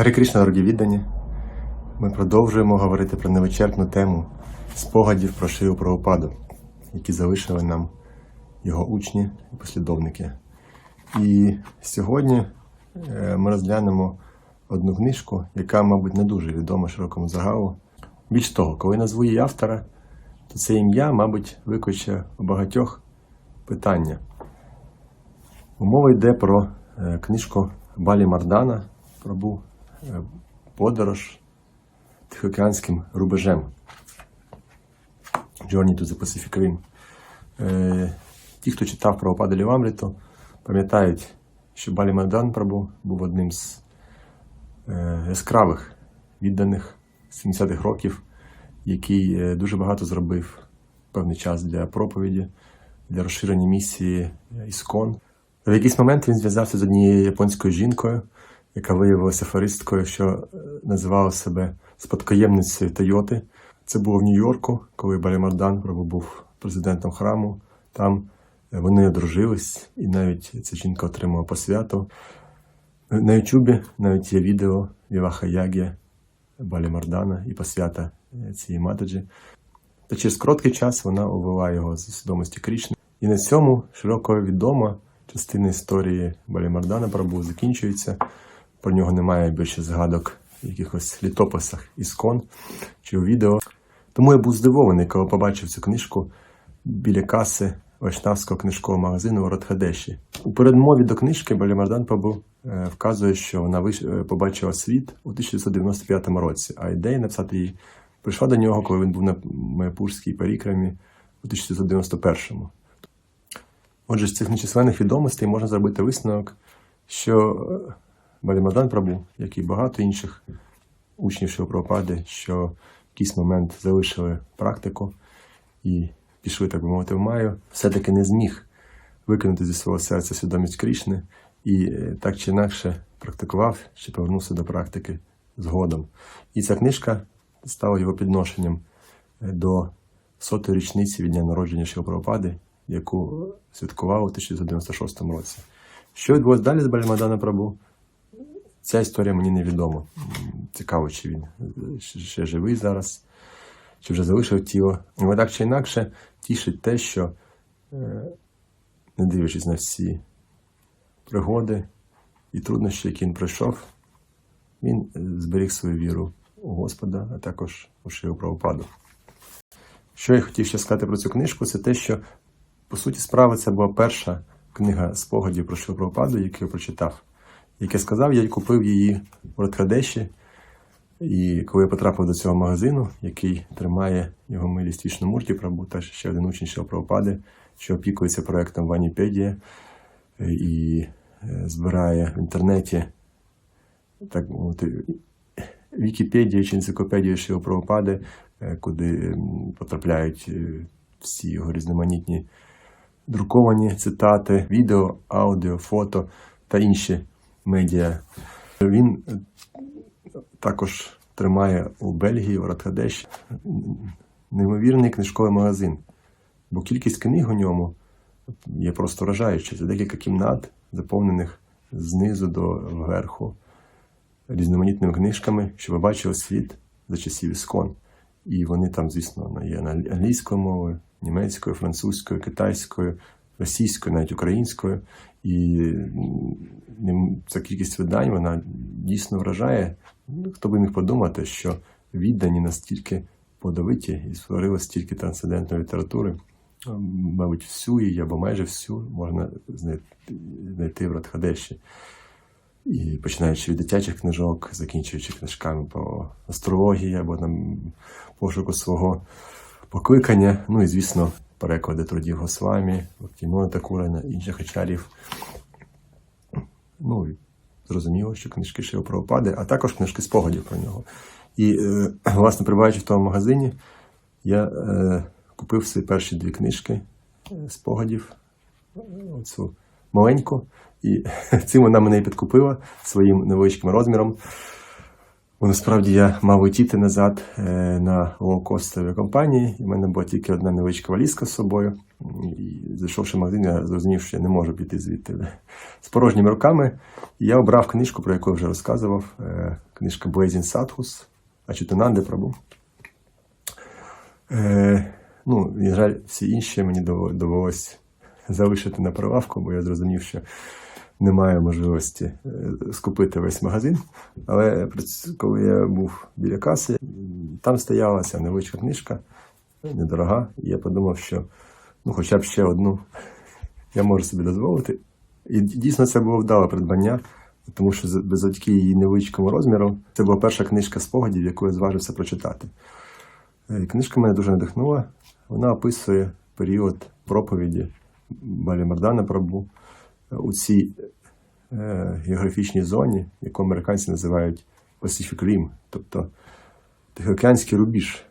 Гарі Кришна, дорогі віддані. Ми продовжуємо говорити про невичерпну тему спогадів про Шию Правопаду, які залишили нам його учні і послідовники. І сьогодні е, ми розглянемо одну книжку, яка, мабуть, не дуже відома широкому загалу. Більш того, коли назву її автора, то це ім'я, мабуть, викличе у багатьох питання. Мова йде про е, книжку Балі Мардана Прабу Подорож Тихоокеанським рубежем. Journey to the Pacific Rim. Е, Ті, хто читав про опади Лівамріту, пам'ятають, що Балі Мардан Прабу був одним з е, яскравих відданих 70-х років, який е, дуже багато зробив певний час для проповіді, для розширення місії Іскон. В якийсь момент він зв'язався з однією японською жінкою, яка виявилася аферисткою, що е, називала себе спадкоємницею Тойоти. Це було в Нью-Йорку, коли Балімардан був президентом храму. Там е, вони одружились, і навіть ця жінка отримала посвяту. На Ютубі навіть є відео Віваха Ягі Балі Мардана і посвята е, цієї матаджі. Та через короткий час вона увела його з свідомості Крішни. І на цьому широко відома частина історії Балі Мардана Прабу закінчується. Про нього немає більше згадок в якихось літописах іскон чи у відео. Тому я був здивований, коли побачив цю книжку біля каси Вайшнавського книжкового магазину у Радхадеші. У передмові до книжки Балімардан Прабу е, вказує, що вона е, побачила світ у 1995 році, а ідея написати її прийшла до нього, коли він був на Майпурській парікрамі у 1991 Отже, з цих нечисленних відомостей можна зробити висновок, що Балімардан Прабу, як і багато інших учнів Шилпропади, що в якийсь момент залишили практику і пішли, так би мовити, в маю, все-таки не зміг викинути зі свого серця свідомість Крішни і е, так чи інакше практикував чи повернувся до практики згодом. І ця книжка стала його підношенням е, до сотої річниці від дня народження Шилпропади, яку святкував у 1996 році. Що відбулося далі з Балімадана Прабу? Ця історія мені невідома. Цікаво, чи він ще- живий зараз, чи вже залишив тіло. Але так чи інакше, тішить те, що, е, не дивлячись на всі пригоди і труднощі, які він пройшов, він е, зберіг свою віру у Господа, а також у Шиву Правопаду. Що я хотів ще сказати про цю книжку, це те, що, по суті, справи це була перша книга спогадів про Шиву Правопаду, яку я прочитав. Як я сказав, я купив її в Радхадеші, і коли я потрапив до цього магазину, який тримає його милість Вішномурті та ще один учень Шила Правопади, що опікується проектом Ваніпедія і е, збирає в інтернеті так мовити, Вікіпедію чи енциклопедію Шила Правопади, е, куди потрапляють е, всі його різноманітні друковані цитати, відео, аудіо, фото та інші медіа. Він е, також тримає у Бельгії, у Радхадеші, неймовірний книжковий магазин. Бо кількість книг у ньому є просто вражаюча. Це декілька кімнат, заповнених знизу до верху різноманітними книжками, що ви бачили світ за часів іскон. І вони там, звісно, є на англійською мовою, німецькою, французькою, китайською, російською, навіть українською. І ця кількість видань вона дійсно вражає. Ну, Хто би міг подумати, що віддані настільки подовиті і створили стільки трансцендентної літератури. Мабуть, всю її або майже всю можна знайти, в Радхадеші. І починаючи від дитячих книжок, закінчуючи книжками по астрології або там пошуку свого покликання. Ну і, звісно, переклади трудів Госвамі, Кімона Такурана, інших ачарів. Ну, зрозуміло, що книжки Шива Правопади, а також книжки спогадів про нього. І, е, власне, прибуваючи в тому магазині, я е, купив свої перші дві книжки е, спогадів, оцю маленьку. І цим вона мене і підкупила своїм невеличким розміром. Бо насправді я мав летіти назад е, на лоукостові компанії, і в мене була тільки одна невеличка валізка з собою. І зайшовши в магазин, я зрозумів, що я не можу піти звідти з порожніми руками. Я обрав книжку, про яку я вже розказував. Е, Книжка Блейзін Садхус, Ачутананди Прабу. Е, ну, на жаль, всі інші мені довелось залишити на прилавку, бо я зрозумів, що немає можливості е, скупити весь магазин. Але коли я був біля каси, там стояла ця невеличка книжка, недорога, і я подумав, що ну, хоча б ще одну я можу собі дозволити. І дійсно це було вдале придбання, тому що за- завдяки її невеличкому розміру це була перша книжка спогадів, яку я зважився прочитати. Е, Книжка мене дуже надихнула. Вона описує період проповіді Балі Мардана Прабу у цій е, географічній зоні, яку американці називають Pacific Rim, тобто Тихоокеанський рубіж.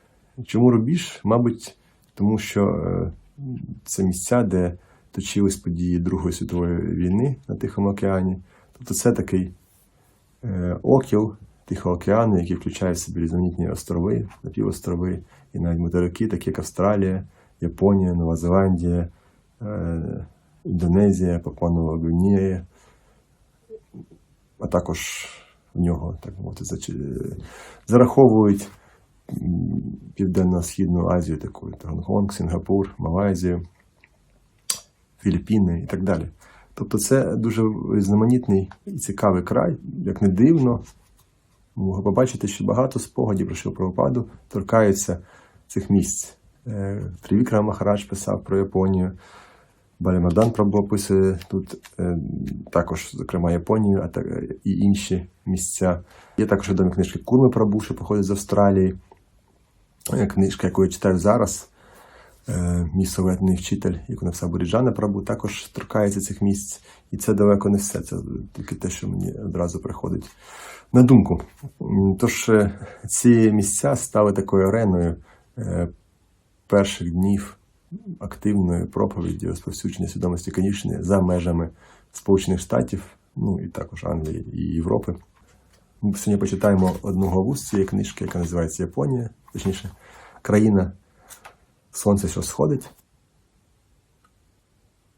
Чому рубіж? Мабуть, тому що е, це місця, де точились події Другої світової війни на Тихому океані. Тобто це такий е, окіл Тихого океану, який включає в себе різноманітні острови, напівострови і навіть материки, такі як Австралія, Японія, Нова Зеландія, Індонезія, Папуа-Нова Гвінея, а також в нього, так мовити, зараховують Південно-Східну Азію, таку Гонконг, Сінгапур, Малайзію, Філіппіни і так далі. Тобто це дуже різноманітний і цікавий край, як не дивно. Можу побачити, що багато спогадів про Шилпровопаду торкаються цих місць. Е, Трівікра Махарадж писав про Японію. Балімардан описує тут е, також, зокрема, Японію, а так, і інші місця. Є також відомі книжки Курми Прабу, що походить з Австралії. Е, Книжка, яку я читаю зараз, е, мій советний вчитель, яку написав Боріджана Прабу, також торкається цих місць. І це далеко не все. Це тільки те, що мені одразу приходить на думку. Тож е, ці місця стали такою ареною перших днів активної проповіді розповсюдження свідомості Конічної за межами Сполучених Штатів, ну і також Англії і Європи. Ми сьогодні почитаємо одну главу з цієї книжки, яка називається Японія, точніше, країна Сонце, що сходить.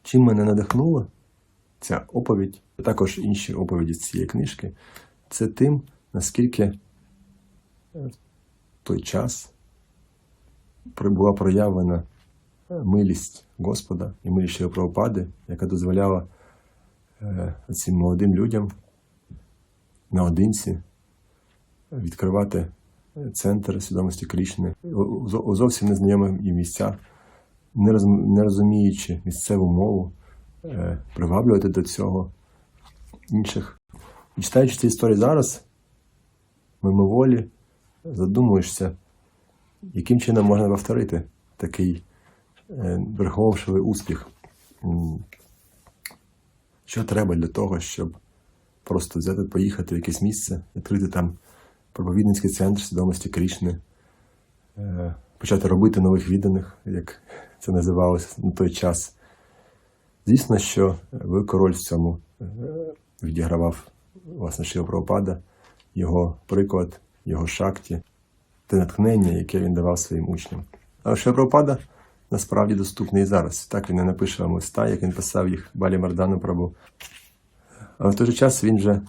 Чим мене надихнуло ця оповідь, а також інші оповіді з цієї книжки, це тим, наскільки е, в той час була проявлена милість Господа і милість його правопади, яка дозволяла е, цим молодим людям наодинці відкривати центр свідомості Крішни у- у зо- у зовсім незнайомі їм місця, не розуміючи місцеву мову, е, приваблювати до цього інших. І читаючи ці історії зараз, мимоволі задумуєшся, яким чином можна повторити такий е, успіх. Що треба для того, щоб просто взяти, поїхати в якесь місце, відкрити там проповідницький центр свідомості Крішни, е, почати робити нових відданих, як це називалося на той час. Звісно, що велику роль в цьому е, відігравав власне Шива Прабхупада, його приклад, його шакті, те натхнення, яке він давав своїм учням. Але Шива Прабхупада насправді доступний і зараз. Так він не напише вам листа, як він писав їх Балі Мардану Прабу. Але в той же час він вже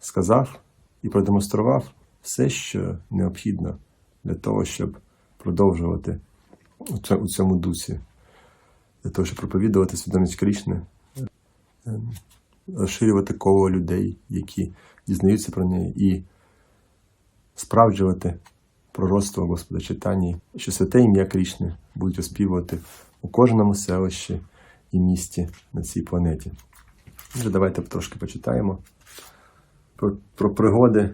сказав і продемонстрував все, що необхідно для того, щоб продовжувати у цьому- дусі, для того, щоб проповідувати свідомість Крішни, е, розширювати коло людей, які дізнаються про неї, і справджувати пророцтво Господа читанні, що святе ім'я Крішни будуть оспівувати у кожному селищі і місті на цій планеті. Вже давайте трошки почитаємо про, про пригоди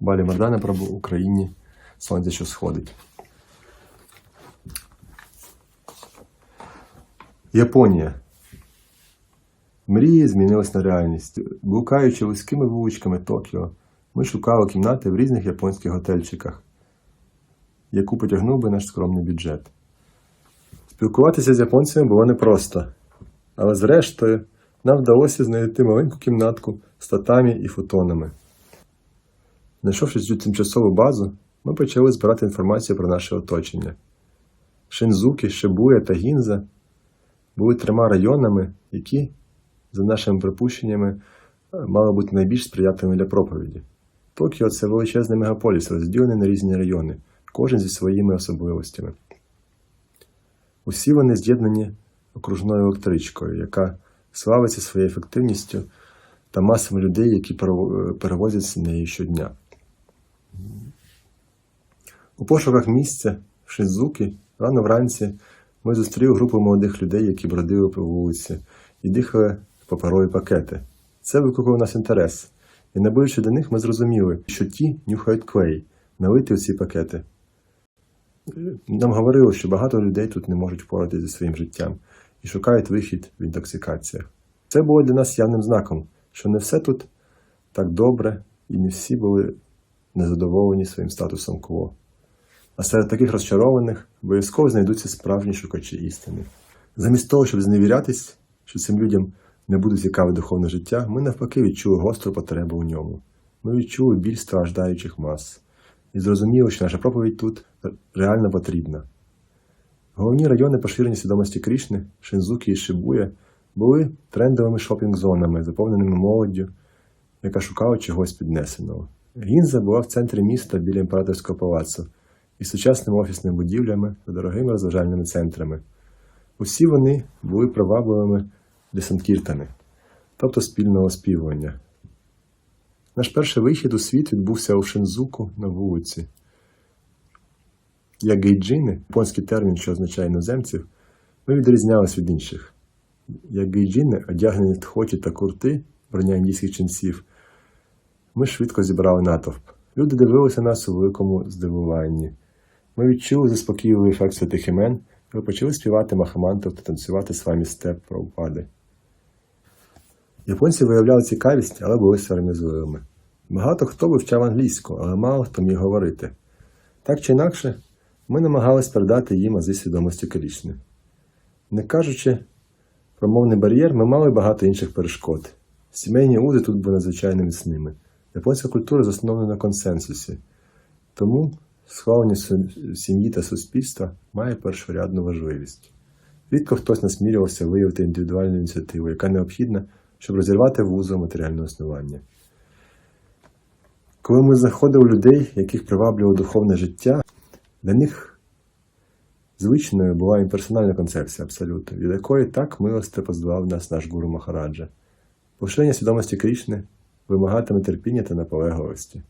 Балі Мардана в Україні сонце, що сходить. Японія. Мрії змінились на реальність. Блукаючи вузькими вуличками Токіо, ми шукали кімнати в різних японських готельчиках, яку потягнув би наш скромний бюджет. Спілкуватися з японцями було непросто, але зрештою нам вдалося знайти маленьку кімнатку з татамі і фотонами. Знайшовши цю тимчасову базу, ми почали збирати інформацію про наше оточення. Шинзуки, Шибуя та Гінза були трьома районами, які, за нашими припущеннями, мали бути найбільш сприятливими для проповіді. Токіо це величезний мегаполіс, розділений на різні райони, кожен зі своїми особливостями. Усі вони з'єднані окружною електричкою, яка славиться своєю ефективністю та масами людей, які перево- перевозяться нею щодня. У пошуках місця в Шинзукі рано вранці ми зустріли групу молодих людей, які бродили по вулиці і дихали паперові пакети. Це викликало нас інтерес. І набивши до них, ми зрозуміли, що ті нюхають клей, налити у ці пакети. Нам говорили, що багато людей тут не можуть впоратися зі своїм життям і шукають вихід в інтоксикаціях. Це було для нас явним знаком, що не все тут так добре, і не всі були незадоволені своїм статусом кво. А серед таких розчарованих обов'язково знайдуться справжні шукачі істини. Замість того, щоб зневірятись, що цим людям не буде цікаве духовне життя, ми навпаки відчули гостру потребу у ньому. Ми відчули біль страждаючих мас і зрозуміли, що наша проповідь тут реально потрібна. Головні райони поширення свідомості Крішни, Шинзукі і Шибуя були трендовими шопінг-зонами, заповненими молоддю, яка шукала чогось піднесеного. Гінза була в центрі міста біля імператорського палацу із сучасними офісними будівлями та дорогими розважальними центрами. Усі вони були привабливими для санкіртани, тобто спільного співування. Наш перший вихід у світ відбувся у Шинзуку на вулиці. Як гейджини, японський термін, що означає іноземців, ми відрізнялися від інших. Як гейджини, одягнені тхоті та курти, броня індійських ченців, ми швидко зібрали натовп. Люди дивилися нас у великому здивуванні. Ми відчули заспокійливий ефект святих імен і почали співати махамантов та танцювати з вами степ Прабхупади. Японці виявляли цікавість, але були сором'язливими. Багато хто вивчав англійську, але мало хто міг говорити. Так чи інакше, ми намагались передати їм ази свідомості Крішни. Не кажучи про мовний бар'єр, ми мали багато інших перешкод. Сімейні узи тут були надзвичайно міцними. Японська культура заснована на консенсусі. Тому схвалення сім'ї та суспільства має першорядну важливість. Рідко хтось насмілювався виявити індивідуальну ініціативу, яка необхідна, щоб розірвати вузол матеріального існування. Коли ми знаходили людей, яких приваблювало духовне життя, для них звичною була імперсональна концепція абсолюту, від якої так милости позбавив нас наш гуру Махараджа. Поширення свідомості Крішни вимагатиме терпіння та наполегливості.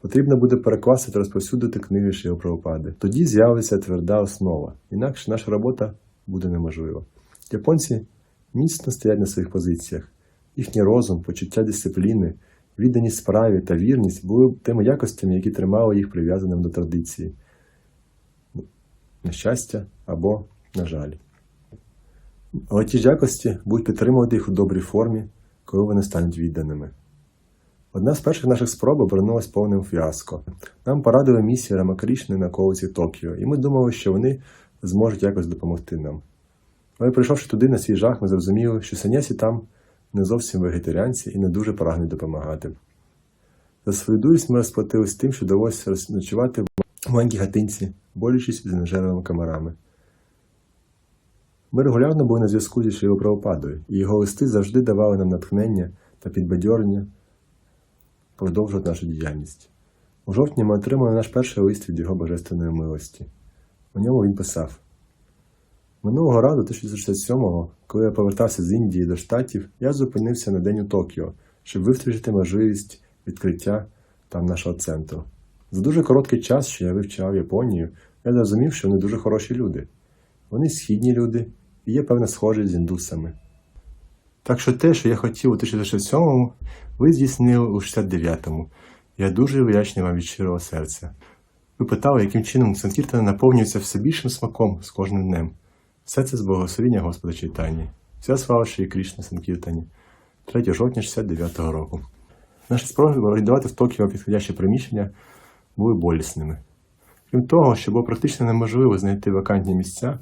Потрібно буде перекласти та розповсюдити книги Шіо Прабхупади. Тоді з'явиться тверда основа, інакше наша робота буде неможлива. Японці міцно стоять на своїх позиціях. Їхній розум, почуття дисципліни, відданість справі та вірність були тими якостями, які тримали їх прив'язаним до традиції. На щастя або на жаль. Але ті ж якості будуть підтримувати їх у добрій формі, коли вони стануть відданими. Одна з перших наших спроб обернулась повним фіаско. Нам порадили місії Рамакрішни на околиці Токіо, і ми думали, що вони зможуть якось допомогти нам. Але прийшовши туди на свій жах, ми зрозуміли, що санясі там не зовсім вегетаріанці і не дуже прагнуть допомагати. За свою дурість ми розплатились тим, що довелося ночувати в маленькій гатинці, борючись з нежеревими комарами. Ми регулярно були на зв'язку зі Шріло Прабхупадою, і його листи завжди давали нам натхнення та підбадьорення продовжувати нашу діяльність. У жовтні ми отримали наш перший лист від його божественної милості. У ньому він писав: Минулого разу, 1967-го, коли я повертався з Індії до Штатів, я зупинився на день у Токіо, щоб вивчити можливість відкриття там нашого центру. За дуже короткий час, що я вивчав Японію, я зрозумів, що вони дуже хороші люди. Вони східні люди і є певна схожість з індусами. Так що те, що я хотів у 1967-му, ви здійснили у 69-му. Я дуже вдячний вам від щирого серця. Ви питали, яким чином Санкіртана наповнюється все більшим смаком з кожним днем. Все це з благословіння Господа Чайтані. Вся слава Шрі Крішна Санкіртані. 3 жовтня 69-го року. Наші спроби орендувати в Токіо підходяще приміщення були болісними. Крім того, що було практично неможливо знайти вакантні місця,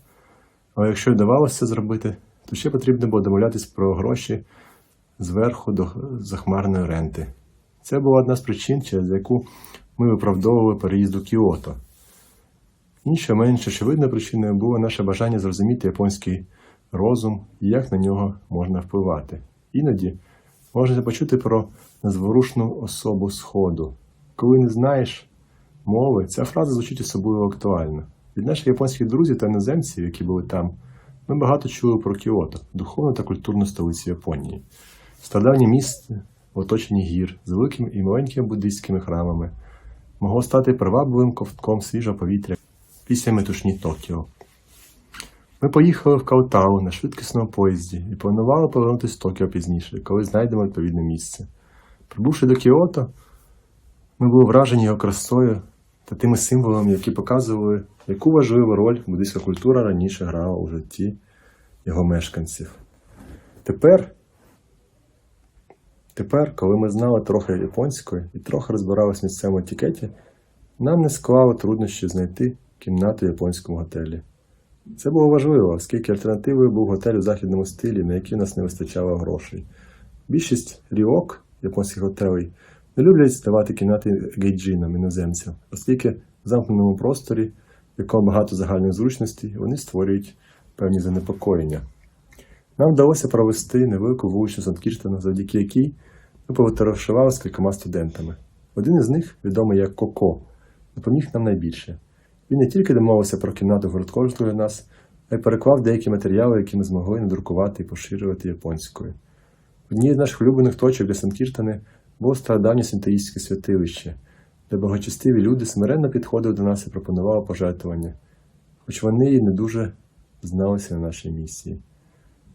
але якщо вдавалося це зробити, то ще потрібно було домовлятись про гроші зверху до захмарної ренти. Це була одна з причин, через яку ми виправдовували переїзд до Кіото. Інша менш очевидна причиною було наше бажання зрозуміти японський розум і як на нього можна впливати. Іноді можна почути про незворушну особу Сходу. Коли не знаєш мови, ця фраза звучить особливо актуально. Від наших японських друзів та іноземців, які були там, ми багато чули про Кіото, духовну та культурну столицю Японії. Стародавнє місце в оточенні гір з великими і маленькими буддийськими храмами могло стати привабливим ковтком свіжого повітря після метушні Токіо. Ми поїхали в Каутау на швидкісному поїзді і планували повернутися в Токіо пізніше, коли знайдемо відповідне місце. Прибувши до Кіото, ми були вражені його красою та тими символами, які показували, яку важливу роль буддийська культура раніше грала у житті його мешканців. Тепер, тепер, коли ми знали трохи японської і трохи розбиралися в місцевому етикеті, нам не склало труднощі знайти кімнату в японському готелі. Це було важливо, оскільки альтернативою був готель у західному стилі, на який у нас не вистачало грошей. Більшість ріок японських готелей не люблять здавати кімнати гейджинам іноземцям, оскільки в замкненому просторі, в якому багато загальних зручностей, вони створюють певні занепокоєння. Нам вдалося провести невелику вуличну Санкіртона, завдяки якій ми повитарошували з кількома студентами. Один із них, відомий як Коко, допоміг нам найбільше. Він не тільки домовився про кімнату гуртожитку для нас, а й переклав деякі матеріали, які ми змогли надрукувати і поширювати японською. Однією з наших улюблених точок для Санкіртани було стародавнє синтеїстське святилище, де благочестиві люди смиренно підходили до нас і пропонували пожертвування, хоч вони і не дуже зналися на нашій місії.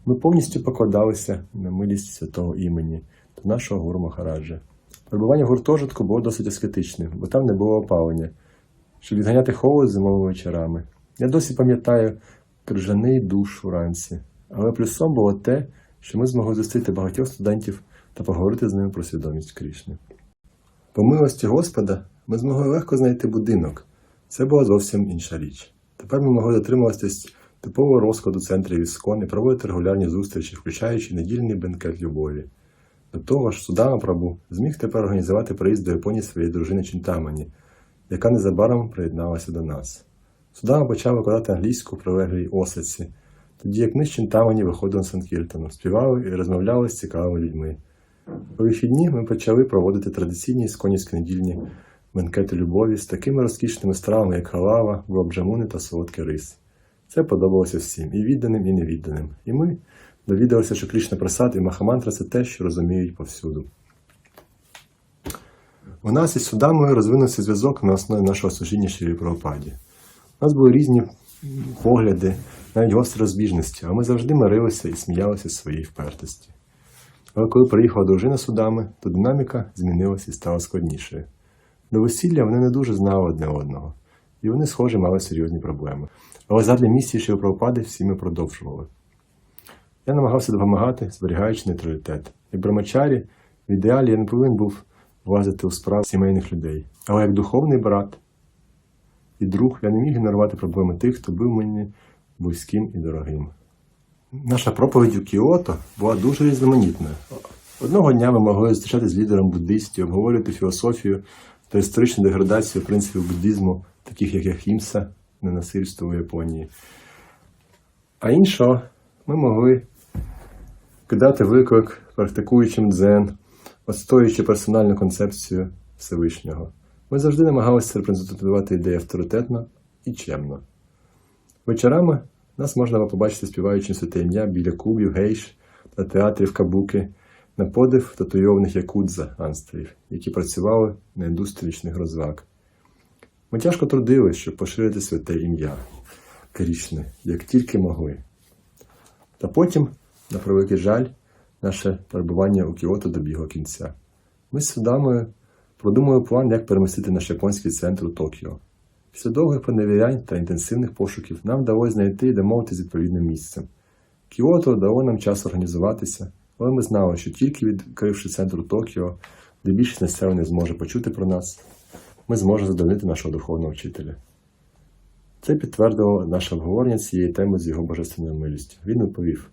Ми повністю покладалися на милість святого імені та нашого гуру Махараджа. Перебування в гуртожитку було досить аскетичним, бо там не було опалення, щоб відганяти холод зимовими вечорами. Я досі пам'ятаю крижаний душ уранці, але плюсом було те, що ми змогли зустріти багатьох студентів та поговорити з ними про свідомість Крішни. По милості Господа ми змогли легко знайти будинок. Це була зовсім інша річ. Тепер ми могли дотримуватись типового розкладу центрів Іскон і проводити регулярні зустрічі, включаючи недільний бенкет любові. До того ж, Судама Прабу зміг тепер організувати приїзд до Японії своєї дружини Чінтамані, яка незабаром приєдналася до нас. Судама почав викладати англійську в прилеглій осиці, тоді як ми з Чінтамані виходили на Санкіртану, співали і розмовляли з цікавими людьми. У вихідні ми почали проводити традиційні ісконівські недільні бенкети любові з такими розкішними стравами, як халава, гуабджамуни та солодкий рис. Це подобалося всім, і відданим, і невідданим. І ми довідалися, що Крішна Прасад і Махамантра це те, що розуміють повсюду. У нас із судами розвинувся зв'язок на основі нашого служіння Шрі Прабхупаді. У нас були різні погляди, навіть гострі розбіжності, а ми завжди мирилися і сміялися з своєї впертості. Але коли приїхала дружина судами, то динаміка змінилася і стала складнішою. До весілля вони не дуже знали одне одного, і вони, схоже, мали серйозні проблеми. Але задля місії Шрі Прабхупади всі ми продовжували. Я намагався допомагати, зберігаючи нейтралітет. Як брамачарі, в ідеалі я не повинен був влазити у справи сімейних людей. Але як духовний брат і друг я не міг ігнорувати проблеми тих, хто був мені близьким і дорогим. Наша проповідь у Кіото була дуже різноманітною. Одного дня ми могли зустрічатися з лідером буддистів, обговорювати філософію та історичну деградацію принципів буддизму, таких як Ахімса, ненасильство у Японії. А іншого ми могли кидати виклик практикуючим дзен, отстоюючи персональну концепцію Всевишнього. Ми завжди намагалися репрезентувати ідеї авторитетно і чемно. Вечорами нас можна було побачити співаючим святе ім'я біля клубів, гейш та театрів кабуки на подив татуйованих якудза анстрів, які працювали на індустрічних розваг. Ми тяжко трудились, щоб поширити святе ім'я Крішни, як тільки могли. Та потім, на превеликий жаль, наше перебування у Кіото добігло кінця. Ми з судамою продумали план, як перемістити наш японський центр у Токіо. Після довгих поневірянь та інтенсивних пошуків нам вдалося знайти і домовитися з відповідним місцем. Кіото дало нам час організуватися, але ми знали, що тільки відкривши центр у Токіо, де більшість населення зможе почути про нас, ми зможемо задовольнити нашого духовного вчителя. Це підтвердило наше обговорення цієї теми з його божественною милістю. Він відповів: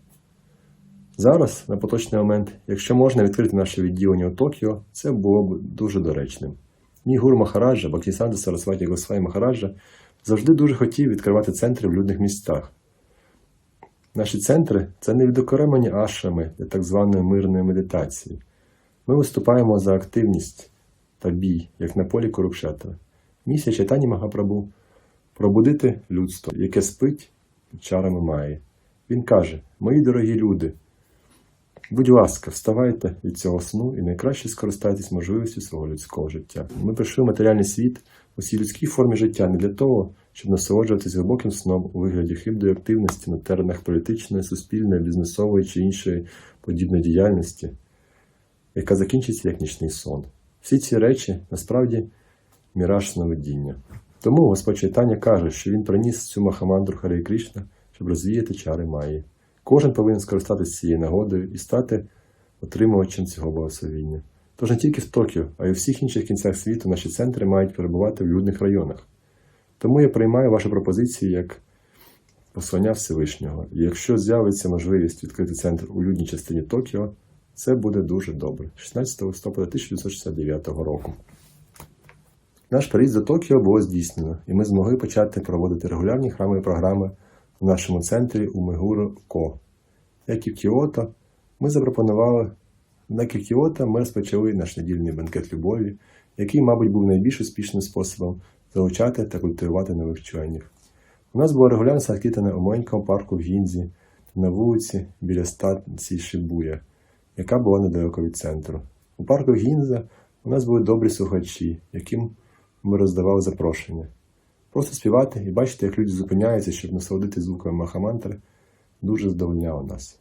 Зараз, на поточний момент, якщо можна відкрити наше відділення у Токіо, це було б дуже доречним. Мій гуру Махараджа, Бактісанта Сарасваті Госвай Махараджа завжди дуже хотів відкривати центри в людних місцях. Наші центри це не відокремлені ашрами для так званої мирної медитації. Ми виступаємо за активність та бій, як на полі Курукшетра. Місія читання Магапрабу пробудити людство, яке спить під чарами Маї. Він каже: Мої дорогі люди, будь ласка, вставайте від цього сну і найкраще скористайтесь можливістю свого людського життя. Ми прийшли в матеріальний світ у цій людській формі життя не для того, щоб насолоджуватись глибоким сном у вигляді хибної активності на теренах політичної, суспільної, бізнесової чи іншої подібної діяльності, яка закінчиться як нічний сон. Всі ці речі насправді міраж сновидіння. Тому Господь Чайтання каже, що він приніс цю махамандру Харі Кришна, щоб розвіяти чари Майї. Кожен повинен скористатися цією нагодою і стати отримувачем цього благословіння. Тож не тільки в Токіо, а й у всіх інших кінцях світу наші центри мають перебувати в людних районах. Тому я приймаю ваші пропозиції як послання Всевишнього. І якщо з'явиться можливість відкрити центр у людній частині Токіо, це буде дуже добре. 16 листопада 1969 року. Наш переїзд до Токіо було здійснено, і ми змогли почати проводити регулярні храмові програми в нашому центрі у Мегуро Ко. Як і в Кіото, ми запропонували, як і в Кіото, ми розпочали наш недільний банкет любові, який, мабуть, був найбільш успішним способом залучати та культивувати нових членів. У нас було регулярне санкітане у маленькому парку в Гінзі на вулиці біля станції Шибуя, яка була недалеко від центру. У парку Гінза у нас були добрі слухачі, яким ми роздавали запрошення. Просто співати і бачити, як люди зупиняються, щоб насолодити звуками махамантри, дуже задовольняло нас.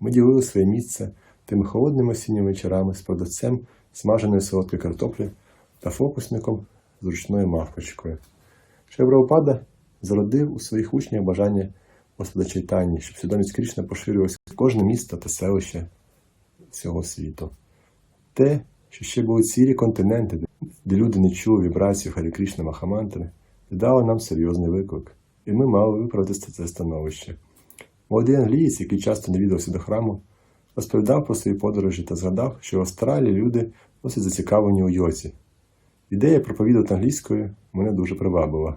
Ми ділили своє місце тими холодними осінніми вечорами з продавцем смаженої солодкої картоплі та фокусником з ручною мавпочкою. Шевроупада зародив у своїх учнях бажання Господа щоб свідомість Крішна поширювалася в кожне місто та селище всього світу. Те, що ще були цілі континенти, де люди не чули вібрацію Харі Крішна Махамантри, дало нам серйозний виклик, і ми мали виправити це становище. Молодий англієць, який часто навідався до храму, розповідав про свої подорожі та згадав, що в Австралії люди досить зацікавлені у йоці. Ідея проповідувати англійською мене дуже привабила.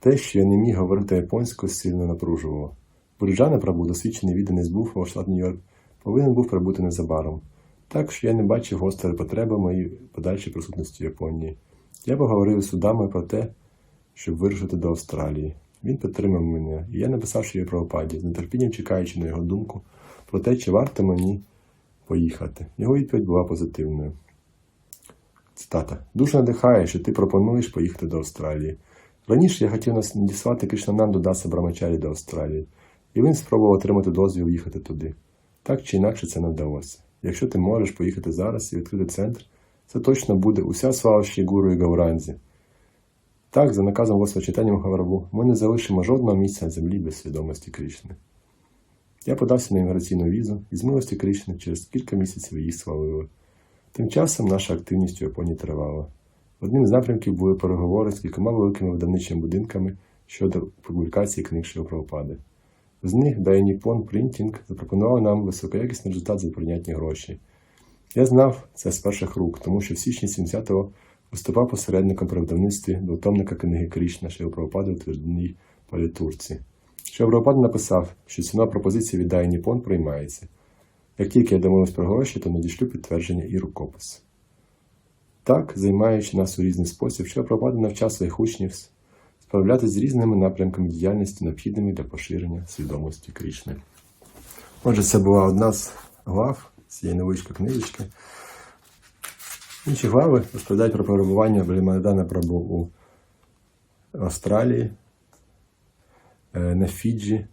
Те, що я не міг говорити японською, сильно напружувало. Бурджана Прабу, досвідчений відданий був у штат Нью-Йорк, повинен був прибути незабаром. Так що я не бачив гострої потреби моїй подальшій присутності в Японії. Я поговорив з судами про те, щоб вирушити до Австралії. Він підтримав мене, і я написав, що є правопаді, з нетерпінням чекаючи на його думку про те, чи варто мені поїхати. Його відповідь була позитивною. Цитата. Дуже надихає, що ти пропонуєш поїхати до Австралії. Раніше я хотів надіслати Кришнананду Даса Брамачарі до Австралії, і він спробував отримати дозвіл їхати туди. Так чи інакше це не вдалося. Якщо ти можеш поїхати зараз і відкрити центр, це точно буде уся слава ще і Гауранзі. Так, за наказом Господа читання Махаврабу, ми не залишимо жодного місця землі без свідомості Кришни. Я подався на імміграційну візу і з милості Кришни через кілька місяців її свалили. Тим часом наша активність у Японії тривала. Одним з напрямків були переговори з кількома великими видавничими будинками щодо публікації книг Шилпровпади. З них Dainippon Printing запропонував нам високоякісний результат за прийнятні гроші. Я знав це з перших рук, тому що в січні 70-го виступав посередником при видавництві двотомника книги Крішна Шилпровпади у твердній політурці. Шилпровпада написав, що ціна пропозиції від Dainippon приймається. Як тільки я домовився про гроші, то надішлю підтвердження і рукопис. Так, займаючи нас у різний спосіб, Прабхупада навчав своїх учнів справлятися з різними напрямками діяльності, необхідними для поширення свідомості Крішни. Отже, це була одна з глав цієї невеличкої книжечки. Інші глави розповідають про перебування Блімадана Прабу у Австралії, е, на Фіджі,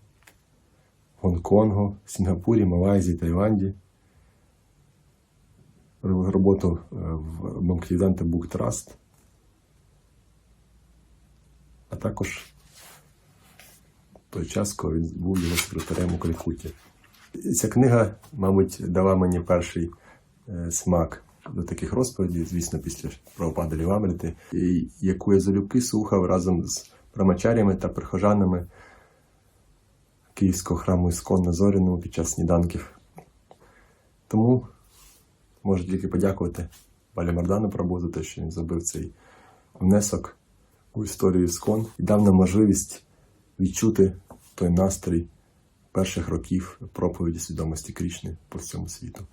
Гонконгу, Сінгапурі, Малайзії, Таїланді. Роботу е, в Book Trust, а також той час, коли він був його секретарем у Калькутті. Ця книга, мабуть, дала мені перший е, смак до таких розповідей, звісно, після правопаду Лівамрити, яку я залюбки слухав разом з прамачарями та прихожанами Київського храму Іскон на Зоряному під час сніданків Тому можу тільки подякувати Балі Мардану Прабу за те, що він зробив цей внесок у історію Іскон і дав нам можливість відчути той настрій перших років проповіді свідомості Крішни по всьому світу.